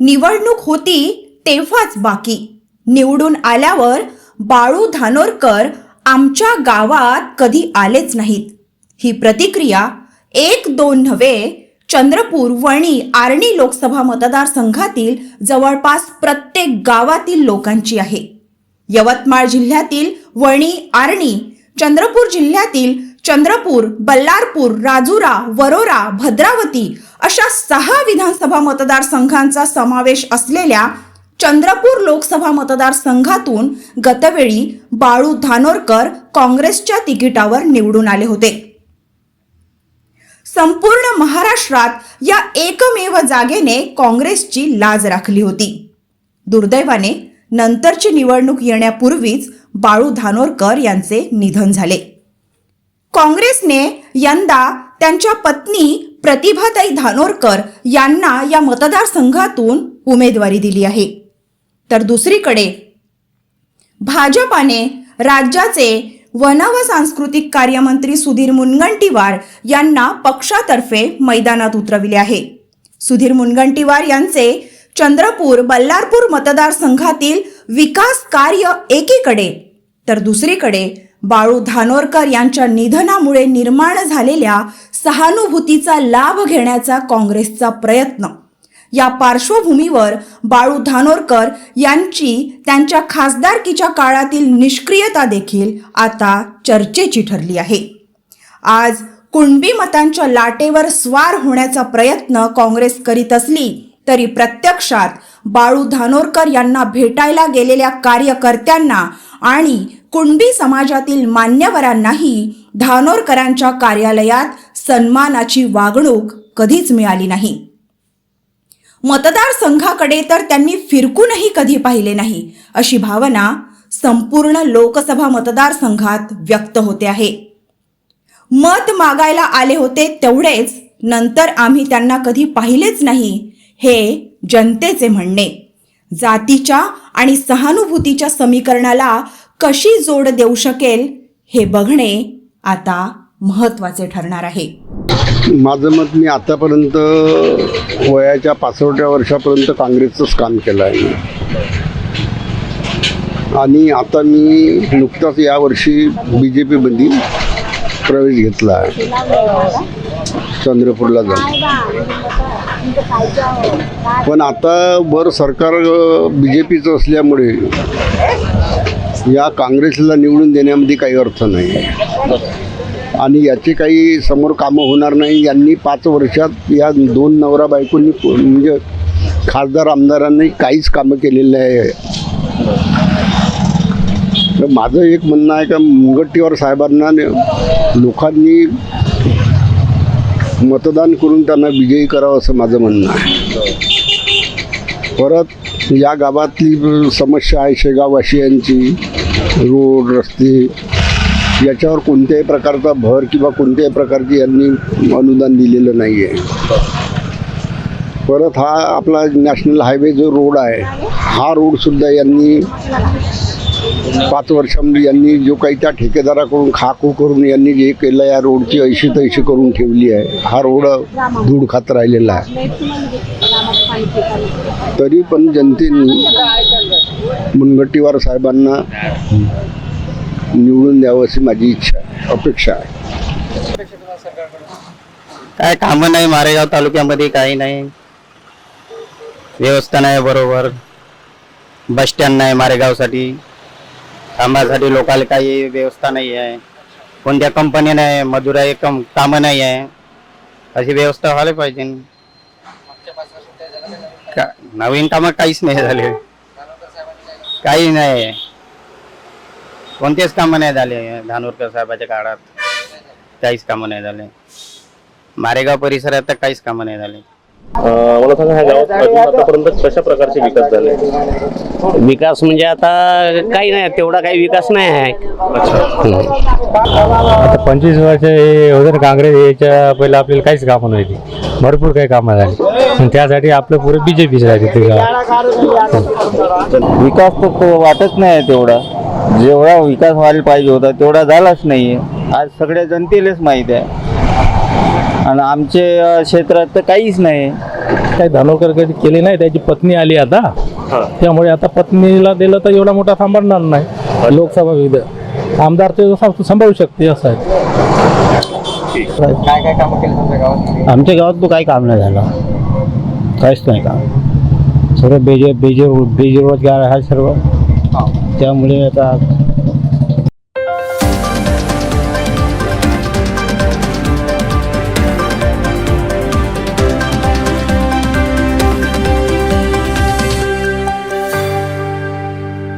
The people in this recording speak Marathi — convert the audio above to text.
निवडणूक होती तेव्हाच बाकी. निवडून आल्यावर बाळू धानोरकर आमच्या गावात कधी आलेच नाहीत. ही प्रतिक्रिया एक दोन नव्हे चंद्रपूर वणी आर्णी लोकसभा मतदारसंघातील जवळपास प्रत्येक गावातील लोकांची आहे. यवतमाळ जिल्ह्यातील वणी आर्णी चंद्रपूर जिल्ह्यातील चंद्रपूर बल्लारपूर राजुरा वरोरा भद्रावती अशा सहा विधानसभा मतदारसंघांचा समावेश असलेल्या चंद्रपूर लोकसभा मतदारसंघातून गतवेळी बाळू धानोरकर काँग्रेसच्या तिकिटावर निवडून आले होते. संपूर्ण महाराष्ट्रात या एकमेव जागेने काँग्रेसची लाज राखली होती. दुर्दैवाने नंतरची निवडणूक येण्यापूर्वीच बाळू धानोरकर यांचे निधन झाले. काँग्रेसने यंदा त्यांच्या पत्नी प्रतिभाताई धानोरकर यांना या मतदारसंघातून उमेदवारी दिली आहे. तर दुसरीकडे भाजपाने राज्याचे वन व सांस्कृतिक कार्यमंत्री सुधीर मुनगंटीवार यांना पक्षातर्फे मैदानात उतरविले आहे. सुधीर मुनगंटीवार यांचे चंद्रपूर बल्लारपूर मतदारसंघातील विकास कार्य एकीकडे तर दुसरीकडे बाळू धानोरकर यांच्या निधनामुळे निर्माण झालेल्या सहानुभूतीचा लाभ घेण्याचा काँग्रेसचा प्रयत्न. या पार्श्वभूमीवर बाळू धानोरकर यांची त्यांच्या खासदारकीच्या काळातील निष्क्रियता देखील आता चर्चेची ठरली आहे. आज कुणबी मतांच्या लाटेवर स्वार होण्याचा प्रयत्न काँग्रेस करीत असली तरी प्रत्यक्षात बाळू धानोरकर यांना भेटायला गेलेल्या कार्यकर्त्यांना आणि कुणबी समाजातील मान्यवरांनाही धानोरकरांच्या कार्यालयात सन्मानाची वागणूक कधीच मिळाली नाही. मतदारसंघाकडे तर त्यांनी फिरकूनही कधी पाहिले नाही. अशी भावना संपूर्ण लोकसभा मतदारसंघात व्यक्त होते आहे. मत मागायला आले होते तेवढेच नंतर आम्ही त्यांना कधी पाहिलेच नाही हे जनतेचे म्हणणे. जातीच्या आणि सहानुभूतीच्या समीकरणाला कशी जोड देऊ शकेल हे बघणे आता महत्त्वाचे ठरणार आहे. माझं मत मी आतापर्यंत वयाच्या पाचवट्या वर्षापर्यंत काँग्रेसचंच काम केलं आहे. आणि आता मी नुकताच यावर्षी बी जे पीमध्ये प्रवेश घेतला आहे. चंद्रपूरला जाऊन. पण आता वर सरकार बी जे पीचं असल्यामुळे या काँग्रेसला निवडून देण्यामध्ये काही अर्थ नाही. आणि याचे काही समोर कामं होणार नाही. यांनी पाच वर्षात या दोन नवरा बायकोंनी म्हणजे खासदार आमदारांनी काहीच कामं केलेली आहे तर माझं एक म्हणणं आहे का मुनगट्टीवार साहेबांना लोकांनी मतदान करून त्यांना विजयी करावं असं माझं म्हणणं आहे. परत या गावातली समस्या आहे शेगाववासियांची रोड रस्ते याच्यावर कोणत्याही प्रकारचा भर किंवा कोणत्याही प्रकारची यांनी अनुदान दिलेलं नाही आहे परत हा आपला नॅशनल हायवे जो रोड आहे हा रोडसुद्धा यांनी पाच वर्षामध्ये यांनी जो काही त्या ठेकेदाराकडून खाखू करून यांनी जे केलं या रोडची ऐशी तैशी करून ठेवली आहे हा रोड धूळ खात राहिलेला आहे. तरी पण जनतेने मुनगट्टीवार साहेबांना निवडून द्यावं अशी माझी इच्छा आहे अपेक्षा आहे. काय कामं नाही मारेगाव तालुक्यामध्ये काही नाही. व्यवस्था नाही बरोबर. बस स्टँड नाही मारेगावसाठी. कामासाठी लोकांना काही व्यवस्था नाही आहे कोणत्या कंपनी नाही मजुरा कम कामं नाही आहे अशी व्यवस्था व्हायला पाहिजे. का- नवीन कामं काहीच नाही झाले. काही नाही. कोणतेच कामं नाही झाले. धानोरकर साहेबाच्या काळात काहीच कामं नाही झाले. मारेगाव परिसरात तर काहीच कामं नाही झाले. अं, मला सांगा ह्या गावात अजून आतापर्यंत कशा प्रकारचे विकास झाले? विकास म्हणजे आता काही नाही तेवढा काही विकास नाही आहे. आता पंचवीस वर्ष हे होतं काँग्रेस याच्या पहिलं आपल्याला काहीच कामं नव्हती. भरपूर काही कामं झाली. आणि त्यासाठी आपलं पुरे बीजेपीच राहते ते गाव. विकास तर तो वाटत नाही तेवढा. जेवढा विकास व्हायला पाहिजे होता तेवढा झालाच नाही आज सगळ्या जनतेलाच माहीत आहे. आणि आमचे अ, क्षेत्रात तर काहीच नाही. काही धानोरकर कधी केले नाही त्याची पत्नी आली आता. त्यामुळे आता पत्नीला दिलं तर एवढा मोठा सांभाळणार नाही. लोकसभा विध आमदार ते सांभाळू शकते असं आहे. आमच्या गावात तो काही काम नाही झालं. काहीच नाही काम. सगळं बेजे बेजे बेजरोजगार आहे सर्व. त्यामुळे आता